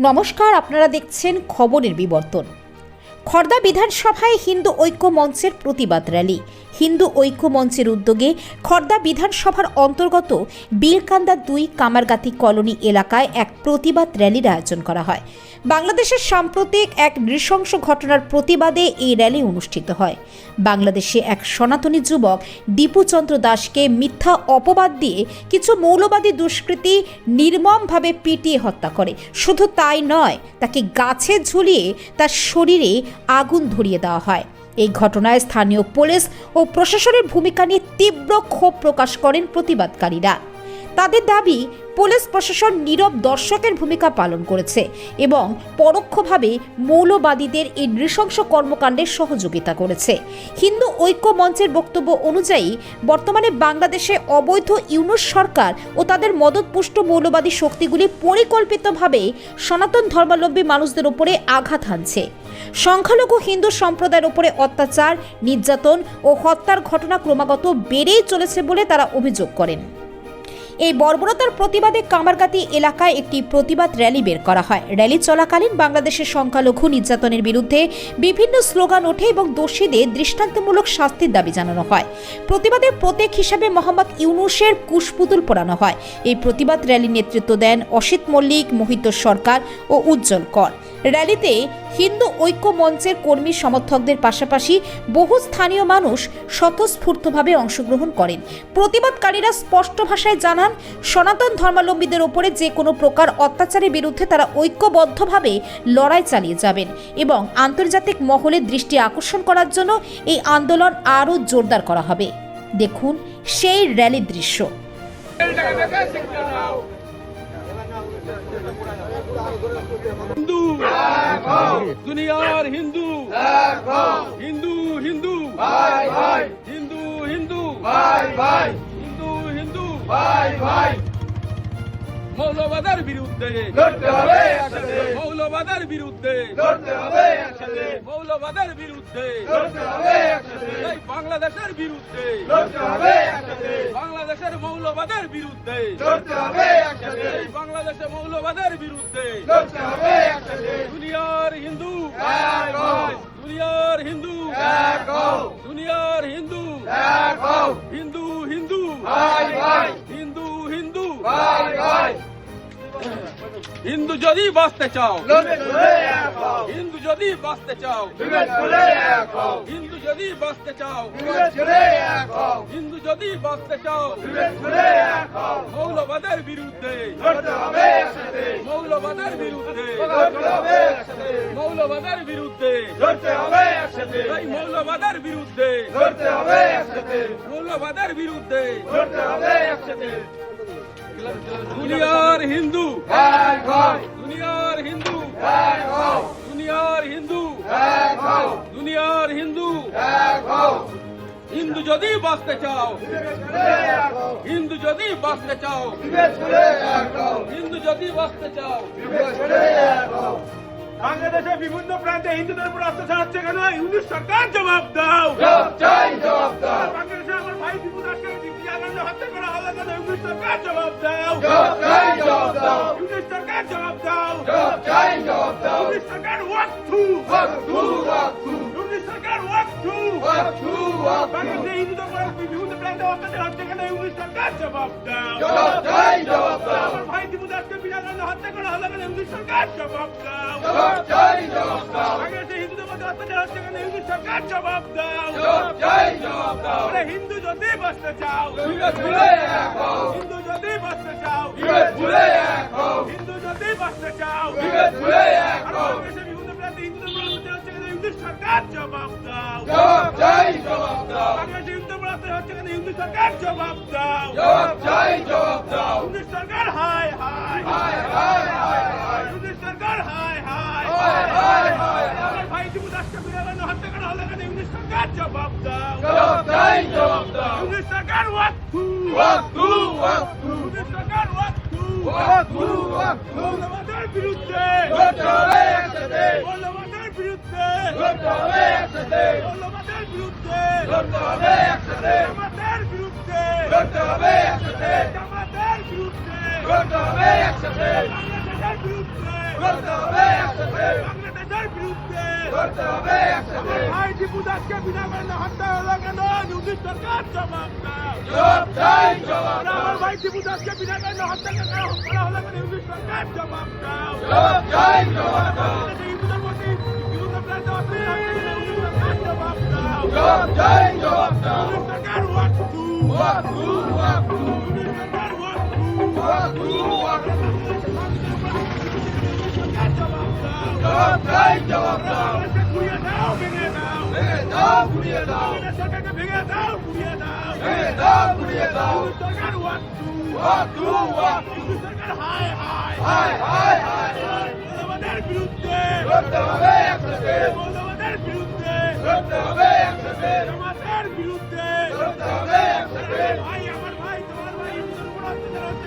নমস্কার আপনারা দেখছেন খবরের বিবর্তন। খর্দা বিধানসভায় হিন্দু ঐক্য মঞ্চের প্রতিবাদ র্যালি। হিন্দু ঐক্য মঞ্চের উদ্যোগে খর্দা বিধানসভার অন্তর্গত বিলকান্দা দুই কামারগাতি কলোনি এলাকায় এক প্রতিবাদ র্যালির আয়োজন করা হয়। বাংলাদেশের সাম্প্রতিক এক নৃশংস ঘটনার প্রতিবাদে এই র্যালি অনুষ্ঠিত হয়। বাংলাদেশে এক সনাতনী যুবক দীপুচন্দ্র দাসকে মিথ্যা অপবাদ দিয়ে কিছু মৌলবাদী দুষ্কৃতী নির্মমভাবে পিটিয়ে হত্যা করে। শুধু তাই নয়, তাকে গাছে ঝুলিয়ে তার শরীরে আগুন ধরিয়ে দেওয়া হয়। এই ঘটনায় স্থানীয় পুলিশ ও প্রশাসনের ভূমিকা নিয়ে তীব্র ক্ষোভ প্রকাশ করেন প্রতিবাদকারীরা। তাদের দাবি, পুলিশ প্রশাসন নীরব দর্শকের ভূমিকা পালন করেছে এবং পরোক্ষভাবে মৌলবাদীদের এই নৃশংস কর্মকাণ্ডে সহযোগিতা করেছে। হিন্দু ঐক্য মঞ্চের বক্তব্য অনুযায়ী, বর্তমানে বাংলাদেশে অবৈধ ইউনুস সরকার ও তাদের মদতপুষ্ট মৌলবাদী শক্তিগুলি পরিকল্পিতভাবে সনাতন ধর্মাবলম্বী মানুষদের উপরে আঘাত হানছে। সংখ্যালঘু হিন্দু সম্প্রদায়ের উপরে অত্যাচার, নির্যাতন ও হত্যার ঘটনা ক্রমাগত বেড়েই চলেছে বলে তারা অভিযোগ করেন। এই বর্বরতার প্রতিবাদে কামারগাতি এলাকায় একটি প্রতিবাদ র্যালি বের করা হয়। র্যালি চলাকালীন বাংলাদেশের সংখ্যালঘু নির্যাতনের বিরুদ্ধে বিভিন্ন স্লোগান ওঠে এবং দোষীদের দৃষ্টান্তমূলক শাস্তির দাবি জানানো হয়। প্রতিবাদের প্রতীক হিসাবে মোহাম্মদ ইউনুসের কুশপুতুল পোড়ানো হয়। এই প্রতিবাদ র্যালির নেতৃত্ব দেন অসিত মল্লিক, মোহিত সরকার ও উজ্জ্বল কর। র্যালিতে হিন্দু ঐক্য মঞ্চের কর্মী সমর্থকদের পাশাপাশি বহু স্থানীয় মানুষ স্বতঃস্ফূর্তভাবে অংশগ্রহণ করেন। প্রতিবাদকারীরা স্পষ্ট ভাষায় জানান, সনাতন ধর্মাবলম্বীদের ওপরে যে কোনো প্রকার অত্যাচারের বিরুদ্ধে তারা ঐক্যবদ্ধভাবে লড়াই চালিয়ে যাবেন এবং আন্তর্জাতিক মহলের দৃষ্টি আকর্ষণ করার জন্য এই আন্দোলন আরও জোরদার করা হবে। দেখুন সেই র্যালির দৃশ্য। হিন্দু। দুনিয়ার হিন্দু। হিন্দু হিন্দু। হিন্দু হিন্দু। হিন্দু হিন্দু। মৌলবাদের বিরুদ্ধে। লড়তে হবে একসাথে। মৌলবাদের বিরুদ্ধে। লড়তে হবে একসাথে। মৌলবাদের বিরুদ্ধে। লড়তে হবে একসাথে। এই বাংলাদেশের বিরুদ্ধে। লড়তে হবে একসাথে। বাংলাদেশের মৌলবাদের বিরুদ্ধে। লড়তে হবে একসাথে। এই বাংলাদেশের মৌলবাদের বিরুদ্ধে। লড়তে হবে হিন্দু যদি বাঁচতে চাও। হিন্দু যদি বাঁচতে চাও। হিন্দু যদি বাঁচতে চাও। হিন্দু যদি বাঁচতে চাও। মৌলবাদের বিরুদ্ধে। মৌলবাদের বিরুদ্ধে। মৌলবাদের বিরুদ্ধে। এই মৌলবাদের বিরুদ্ধে। মৌলবাদের বিরুদ্ধে। দুনিয়ার হিন্দু দুনিয়ার হিন্দু। দুনিয়ার হিন্দু দুনিয়ার হিন্দু হিন্দু যদি বাঁচতে চাও। হিন্দু যদি বাঁচতে চাও। হিন্দু যদি বাঁচতে চাও। বাংলাদেশের বিভিন্ন প্রান্তে হিন্দুদের উপর অত্যাচার হচ্ছে কেন ইউনিশ সরকার জবাব দাও জবাব দাও। বাংলাদেশে আমার ভাই দীপু দাসকে সরকার জবাব দাও জবাব চাই, জবাব দাও। ইউনিশ সরকার জবাব দাও জবাব চাই, জবাব দাও। ইউনিশ সরকার ওয়াক টু ওয়াক টু, ওয়াক টু। ইউনিশ সরকার ওয়াক টু ওয়াক টু, ওয়াক টু। বাংলাদেশে হিন্দুদের উপর বিভিন্ন প্রান্তে অত্যাচার হচ্ছে কেন ইউনিশ সরকার জবাব দাও জবাব চাই, জবাব দাও। আমার ভাই দীপু দাসকে বিনাকারণে হত্যা করা হলো কেন ইউনিশ সরকার জবাব দাও জবাব চাই, জবাব দাও। বাংলাদেশে হিন্দুদের সরকার জবাব দাও হিন্দু যদি বাঁচতে চাও বিভেদ ভুলে এক হও। হিন্দু যদি বাঁচতে চাও বিভেদ ভুলে এক হও। হিন্দু যদি বাঁচতে চাও ইউনিশ সরকার জবাব দাও উপর অত্যাচার হচ্ছে কেন ইউনিশ সরকার জবাব দাও জবাব দাও। সরকার হায় হায় হায়, হায়, হায়, জবাব দাও জবাব চাই, জবাব দাও। ইউনিশ সরকার ওয়াক টু ওয়াক টু, ওয়াক টু। ইউনিশ সরকার ওয়াক টু ওয়াক টু, ওয়াক টু। মৌলবাদের বিরুদ্ধে লড়তে হবে একসাথে। মৌলবাদের বিরুদ্ধে লড়তে হবে একসাথে। মৌলবাদের বিরুদ্ধে লড়তে হবে একসাথে। জামাতের বিরুদ্ধে লড়তে হবে একসাথে। জামাতের বিরুদ্ধে লড়তে হবে একসাথে। বাংলাদেশের বিরুদ্ধে করতে হবে একসাথে বাংলাদেশের বিরুদ্ধে করতে হবে একসাথে। ভাই টিপু দাসকে বিনা কারণে হত্যা হলো কেন? ইউনিশ সরকার জবাব দাও। ভাই টিপু দাসকে বিনা কারণে হত্যা করা হলো কেন? ইউনিশ সরকার জবাব দাও। জবাব দাও। জবাব দাও। সরকার ওয়াক টু। ওয়াক টু ওয়াক টু। সরকার ওয়াক টু। ওয়াক টু। জবাব দাও চাই জবাব দাও ঘুরিয়ে দাও ভেঙে দাও ভেঙে দাও ঘুরিয়ে দাও সরকারকে ভেঙে দাও ঘুরিয়ে দাও ভেঙে দাও ঘুরিয়ে দাও সরকার ওয়াক টু ওয়াক টু ওয়াক টু সরকার হাই হাই হায় হায় হায় আমাদের বিরুদ্ধে করতে হবে একসাথে আমাদের বিরুদ্ধে করতে হবে একসাথে আমাদের বিরুদ্ধে করতে হবে একসাথে ভাই আমার ভাই তোমার ভাই হিন্দুর উপর অত্যাচার হচ্ছে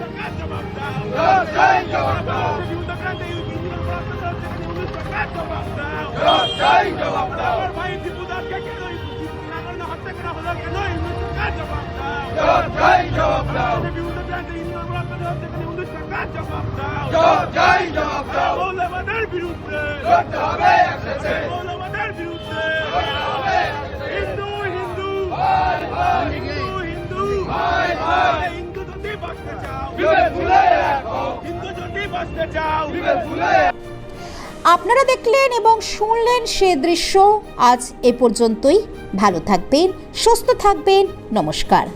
সরকার জবাব দাও জবাব চাই জবাব দাও মৌলবাদের বিরুদ্ধে মৌলবাদের বিরুদ্ধে হিন্দু হিন্দু হায় হায় হিন্দু হিন্দু হায় হায় হিন্দু যদি বাঁচতে চাও হিন্দু যদি বাঁচতে চাও আপনারা দেখলেন এবং শুনলেন সে দৃশ্য। আজ এ পর্যন্তই। ভালো থাকবেন সুস্থ থাকবেন। নমস্কার।